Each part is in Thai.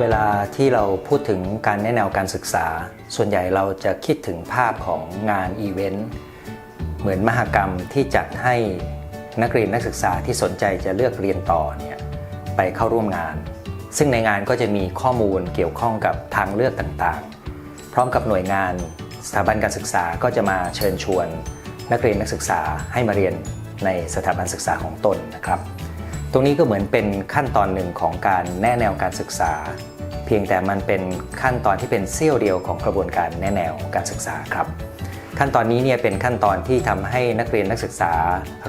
เวลาที่เราพูดถึงการแนะแนวการศึกษา ส่วนใหญ่เราจะคิดถึงภาพของงานอีเวนต์เหมือนมหกรรมที่จัดให้นักเรียนนักศึกษาที่สนใจจะเลือกเรียนต่อเนี่ยไปเข้าร่วมงาน ซึ่งในงานก็จะมีข้อมูลเกี่ยวข้องกับทางเลือกต่างๆ พร้อมกับหน่วยงานสถาบันการศึกษาก็จะมาเชิญชวน นักเรียนนักศึกษาให้มาเรียนในสถาบันศึกษาของตนนะครับ ตรงนี้ก็เหมือนเป็นขั้นตอนหนึ่งของการแนะแนวการศึกษา เพียงแต่มันเป็นขั้นตอนที่เป็นเสี้ยวเดียวของกระบวนการแนะแนวการศึกษาครับ ขั้นตอนนี้เนี่ยเป็นขั้นตอนที่ทำให้นักเรียนนักศึกษา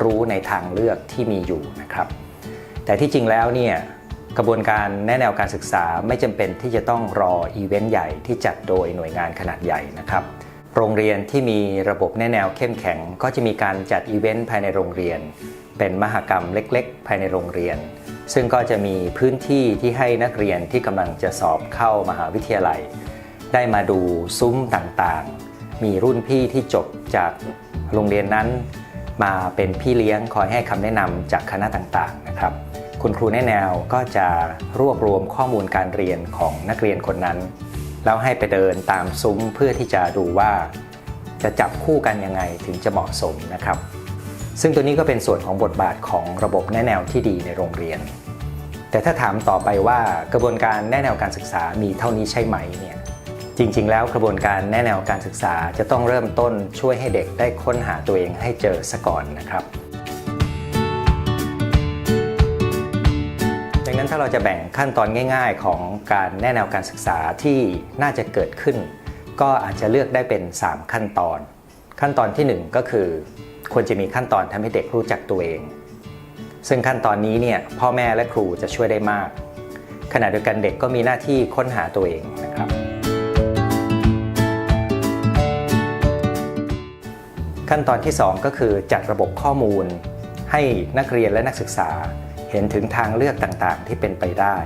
รู้ในทางเลือกที่มีอยู่นะครับ แต่ที่จริงแล้วเนี่ยกระบวนการแนะแนวการศึกษาไม่จำเป็นที่จะต้องรออีเวนต์ใหญ่ที่จัดโดยหน่วยงานขนาดใหญ่นะครับ โรงเรียนที่มีระบบแนแนวเข้มแข็ง ก็จะมีการจัดอีเวนต์ภายในโรงเรียน เป็นมหกรรมเล็ก ๆ ภายในโรงเรียน ซึ่งก็จะมีพื้นที่ที่ให้นักเรียนที่กำลังจะสอบเข้ามหาวิทยาลัย ได้มาดูซุ้มต่างๆ มีรุ่นพี่ที่จบจากโรงเรียนนั้น มาเป็นพี่เลี้ยงคอยให้คำแนะนำจากคณะต่างๆนะครับ คุณครูแนแนวก็จะรวบรวมข้อมูลการเรียนของนักเรียนคนนั้น แล้วให้ไปเดินตามซุ้มเพื่อที่จะดูว่าจะจับคู่กันยังไงถึงจะเหมาะสมนะครับ ซึ่งตัวนี้ก็เป็นส่วนของบทบาทของระบบแนแนวที่ดีในโรงเรียน แต่ถ้าถามต่อไปว่ากระบวนการแนแนวการศึกษามีเท่านี้ใช่ไหมเนี่ยจริงๆ แล้วกระบวนการแนแนวการศึกษาจะต้องเริ่มต้นช่วยให้เด็กได้ค้นหาตัวเองให้เจอซะก่อนนะครับ นั้นถ้าเราจะแบ่งขั้นตอนง่าย ๆ ของการแนะแนวการศึกษาที่น่าจะเกิดขึ้น ก็อาจจะเลือกได้เป็น 3 ขั้นตอน ขั้นตอนทีหนึ่1 ก็คือ ควรจะมีขั้นตอนทำให้เด็กรู้จักตัวเอง ซึ่งขั้นตอนนี้เนี่ยพ่อแม่และครูจะช่วยได้มาก ขณะเดียวกันเด็กก็มีหน้าที่ค้นหาตัวเองนะครับ ขั้นตอนที่ 2 ก็คือจัดระบบข้อมูล ให้นักเรียนและนักศึกษา เห็นถึงทางเลือกต่างๆ ที่เป็นไปได้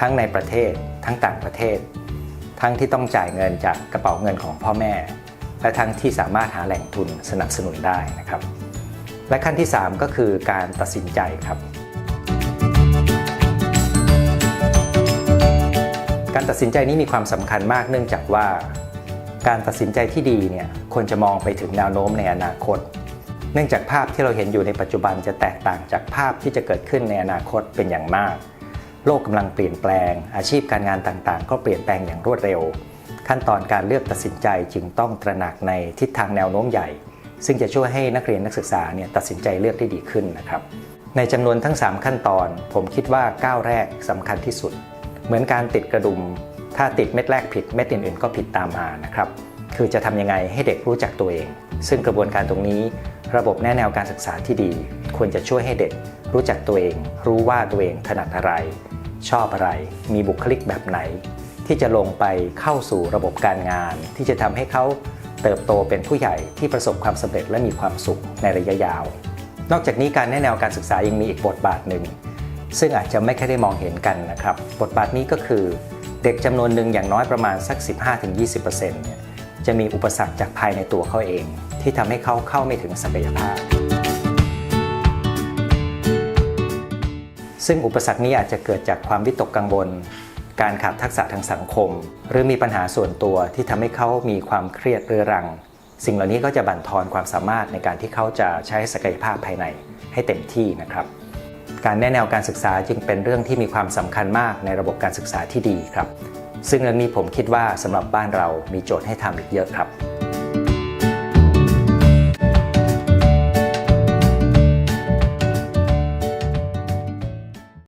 ทั้งในประเทศทั้งต่างประเทศ ทั้งที่ต้องจ่ายเงินจากกระเป๋าเงินของพ่อแม่ และทั้งที่สามารถหาแหล่งทุนสนับสนุนได้นะครับ และขั้นที่ 3 ก็คือการตัดสินใจครับ การตัดสินใจนี้มีความสำคัญมากเนื่องจากว่า การตัดสินใจที่ดีเนี่ยควรจะมองไปถึงแนวโน้มในอนาคต เนื่องจากภาพที่เราเห็นอยู่ในปัจจุบันจะแตกต่างจากภาพที่จะเกิดขึ้นในอนาคตเป็นอย่างมาก โลกกำลังเปลี่ยนแปลง อาชีพการงานต่างๆ ก็เปลี่ยนแปลงอย่างรวดเร็ว ขั้นตอนการเลือกตัดสินใจจึงต้องตระหนักในทิศทางแนวโน้มใหญ่ ซึ่งจะช่วยให้นักเรียนนักศึกษาเนี่ยตัดสินใจเลือกได้ดีขึ้นนะครับในจำนวนทั้ง 3 ขั้นตอน ผมคิดว่าก้าวแรกสำคัญที่สุด เหมือนการติดกระดุม ถ้าติดเม็ดแรกผิดเม็ดอื่นๆ ก็ผิดตามมานะครับ คือจะทำยังไงให้เด็กรู้จักตัวเอง ซึ่งกระบวนการตรงนี้ ระบบแนแนวการศึกษาที่ดี ควรจะช่วยให้เด็กรู้จักตัวเอง รู้ว่าตัวเองถนัดอะไร ชอบอะไร มีบุคลิกแบบไหน ที่จะลงไปเข้าสู่ระบบการงาน ที่จะทำให้เขาเติบโตเป็นผู้ใหญ่ที่ประสบความสำเร็จและมีความสุขในระยะยาว นอกจากนี้การแนแนวการศึกษายังมีอีกบทบาทหนึ่ง ซึ่งอาจจะไม่ค่อยได้มองเห็นกันนะครับ บทบาทนี้ก็คือ เด็กจำนวนหนึ่งอย่างน้อยประมาณสัก 15-20%เนี่ยจะมีอุปสรรคจากภายในตัวเขาเอง ที่ทำให้เขาเข้าไม่ถึงศักยภาพ ซึ่งอุปสรรคนี้อาจจะเกิดจากความวิตกกังวล การขาดทักษะทางสังคม หรือมีปัญหาส่วนตัวที่ทำให้เขามีความเครียดเรื้อรัง สิ่งเหล่านี้ก็จะบั่นทอนความสามารถในการที่เขาจะใช้ศักยภาพภายในให้เต็มที่นะครับการแนะแนวการศึกษาจึงเป็นเรื่องที่มีความสำคัญมากในระบบการศึกษาที่ดีครับ ซึ่งเรื่องนี้ผมคิดว่าสำหรับบ้านเรามีโจทย์ให้ทำอีกเยอะครับ